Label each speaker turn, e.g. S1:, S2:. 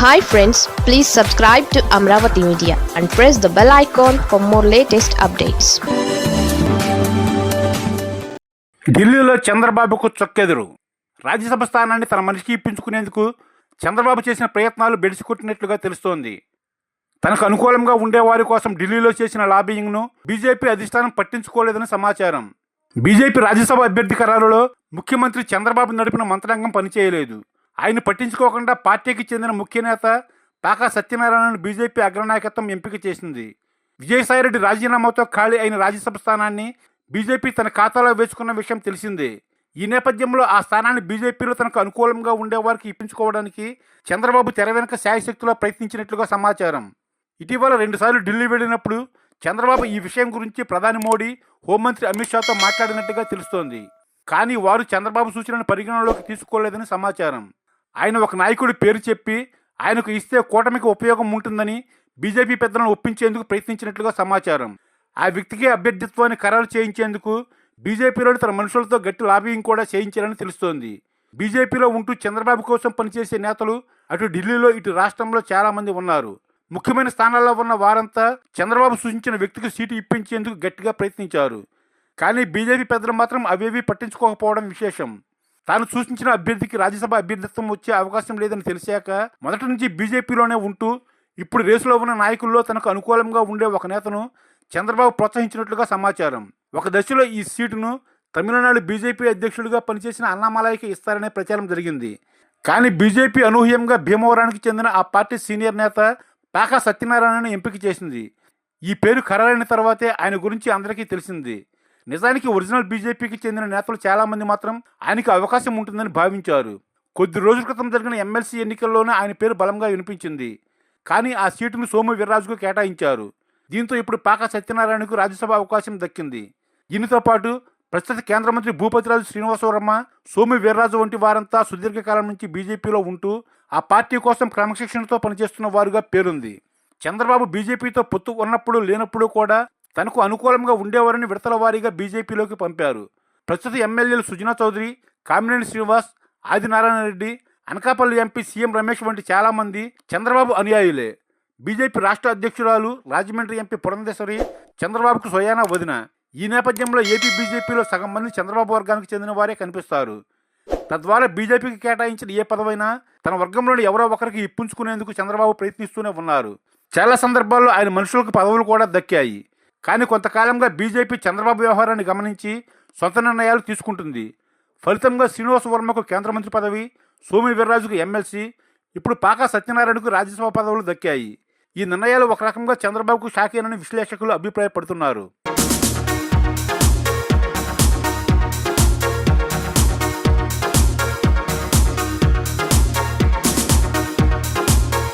S1: Hi friends please subscribe to Amaravati media and press the bell icon for more latest updates
S2: ఢిల్లీలో చంద్రబాబుకు చొక్కెదురు. రాజ్యసభ స్థానాన్ని తన మనిషికి ఇప్పించుకునేందుకు చంద్రబాబు చేసిన ప్రయత్నాలు బెడిసికొట్టినట్లుగా తెలుస్తోంది. తనకు అనుకూలంగా ఉండేవారి కోసం ఢిల్లీలో చేసిన లాబియింగ్ను బీజేపీ అధిష్టానం పట్టించుకోలేదని సమాచారం. బీజేపీ రాజ్యసభ అభ్యర్థి ఖరారులో ముఖ్యమంత్రి చంద్రబాబు నడిపిన మంత్రాంగం పనిచేయలేదు. ఆయన పట్టించుకోకుండా పార్టీకి చెందిన ముఖ్య నేత పాకా సత్యనారాయణను బీజేపీ అగ్రనాయకత్వం ఎంపిక చేసింది. విజయసాయిరెడ్డి రాజీనామాతో ఖాళీ అయిన రాజ్యసభ స్థానాన్ని బీజేపీ తన ఖాతాలో వేసుకున్న విషయం తెలిసిందే. ఈ నేపథ్యంలో ఆ స్థానాన్ని బీజేపీలో తనకు అనుకూలంగా ఉండేవారికి ఇప్పించుకోవడానికి చంద్రబాబు తెర వెనుక శాయశక్తిలో ప్రయత్నించినట్లుగా సమాచారం. ఇటీవల రెండుసార్లు ఢిల్లీ వెళ్ళినప్పుడు చంద్రబాబు ఈ విషయం గురించి ప్రధాని మోడీ హోంమంత్రి అమిత్ షాతో మాట్లాడినట్టుగా తెలుస్తోంది. కానీ వారు చంద్రబాబు సూచనను పరిగణనలోకి తీసుకోలేదని సమాచారం. ఆయన ఒక నాయకుడి పేరు చెప్పి ఆయనకు ఇస్తే కూటమికి ఉపయోగం ఉంటుందని బీజేపీ పెద్దలను ఒప్పించేందుకు ప్రయత్నించినట్లుగా సమాచారం. ఆ వ్యక్తికి అభ్యర్థిత్వాన్ని ఖరారు చేయించేందుకు బీజేపీలోని తన మనుషులతో గట్టి లాబింగ్ కూడా చేయించారని తెలుస్తోంది. బీజేపీలో ఉంటూ చంద్రబాబు కోసం పనిచేసే నేతలు అటు ఢిల్లీలో ఇటు రాష్ట్రంలో చాలామంది ఉన్నారు. ముఖ్యమైన స్థానాల్లో ఉన్న వారంతా చంద్రబాబు సూచించిన వ్యక్తికి సీటు ఇప్పించేందుకు గట్టిగా ప్రయత్నించారు. కానీ బీజేపీ పెద్దలు మాత్రం అవేవీ పట్టించుకోకపోవడం విశేషం. తాను సూచించిన అభ్యర్థికి రాజ్యసభ అభ్యర్థిత్వం వచ్చే అవకాశం లేదని తెలిసాక మొదటి నుంచి బీజేపీలోనే ఉంటూ ఇప్పుడు రేసులో ఉన్న నాయకుల్లో తనకు అనుకూలంగా ఉండే ఒక నేతను చంద్రబాబు ప్రోత్సహించినట్లుగా సమాచారం. ఒక దశలో ఈ సీటును తమిళనాడు బీజేపీ అధ్యక్షుడిగా పనిచేసిన అన్నామలాయికి ఇస్తారనే ప్రచారం జరిగింది. కానీ బీజేపీ అనూహ్యంగా భీమవరానికి చెందిన ఆ పార్టీ సీనియర్ నేత పాకా సత్యనారాయణను ఎంపిక చేసింది. ఈ పేరు ఖరారైన తర్వాతే ఆయన గురించి అందరికీ తెలిసింది. నిజానికి ఒరిజినల్ బీజేపీకి చెందిన నేతలు చాలామంది మాత్రం ఆయనకు అవకాశం ఉంటుందని భావించారు. కొద్ది రోజుల క్రితం జరిగిన ఎమ్మెల్సీ ఎన్నికల్లోనే ఆయన పేరు బలంగా వినిపించింది. కానీ ఆ సీటును సోము వీర్రాజుకు కేటాయించారు. దీంతో ఇప్పుడు పాక సత్యనారాయణకు రాజ్యసభ అవకాశం దక్కింది. దీనితో పాటు ప్రస్తుత కేంద్ర మంత్రి భూపతిరాజు శ్రీనివాసవర్మ సోము వీర్రాజు వంటి వారంతా సుదీర్ఘకాలం నుంచి బీజేపీలో ఉంటూ ఆ పార్టీ కోసం క్రమశిక్షణతో పనిచేస్తున్న వారుగా పేరుంది. చంద్రబాబు బీజేపీతో పొత్తు ఉన్నప్పుడు లేనప్పుడు కూడా తనకు అనుకూలంగా ఉండేవారిని విడతల వారీగా బీజేపీలోకి పంపారు. ప్రస్తుత ఎమ్మెల్యేలు సుజనా చౌదరి కామినేని శ్రీనివాస్ ఆదినారాయణ రెడ్డి అనకాపల్లి ఎంపీ సీఎం రమేష్ వంటి చాలామంది చంద్రబాబు అనుయాయులే. బీజేపీ రాష్ట్ర అధ్యక్షురాలు రాజమండ్రి ఎంపీ పురంధేశ్వరి చంద్రబాబుకు స్వయానా వదిన. ఈ నేపథ్యంలో ఏపీ బీజేపీలో సగం మంది చంద్రబాబు వర్గానికి చెందిన వారే కనిపిస్తారు. తద్వారా బీజేపీకి కేటాయించిన ఏ పదవైనా తన వర్గంలోని ఎవరో ఒకరికి ఇప్పించుకునేందుకు చంద్రబాబు ప్రయత్నిస్తూనే ఉన్నారు. చాలా సందర్భాల్లో ఆయన మనుషులకు పదవులు కూడా దక్కాయి. కానీ కొంతకాలంగా బీజేపీ చంద్రబాబు వ్యవహారాన్ని గమనించి సొంత నిర్ణయాలు తీసుకుంటుంది. ఫలితంగా శ్రీనివాస వర్మకు కేంద్ర మంత్రి పదవి సోమి వీర్రాజుకు ఎమ్మెల్సీ ఇప్పుడు పాకా సత్యనారాయణకు రాజ్యసభ పదవులు దక్కాయి. ఈ నిర్ణయాలు ఒక రకంగా చంద్రబాబుకు షాకేనని విశ్లేషకులు అభిప్రాయపడుతున్నారు.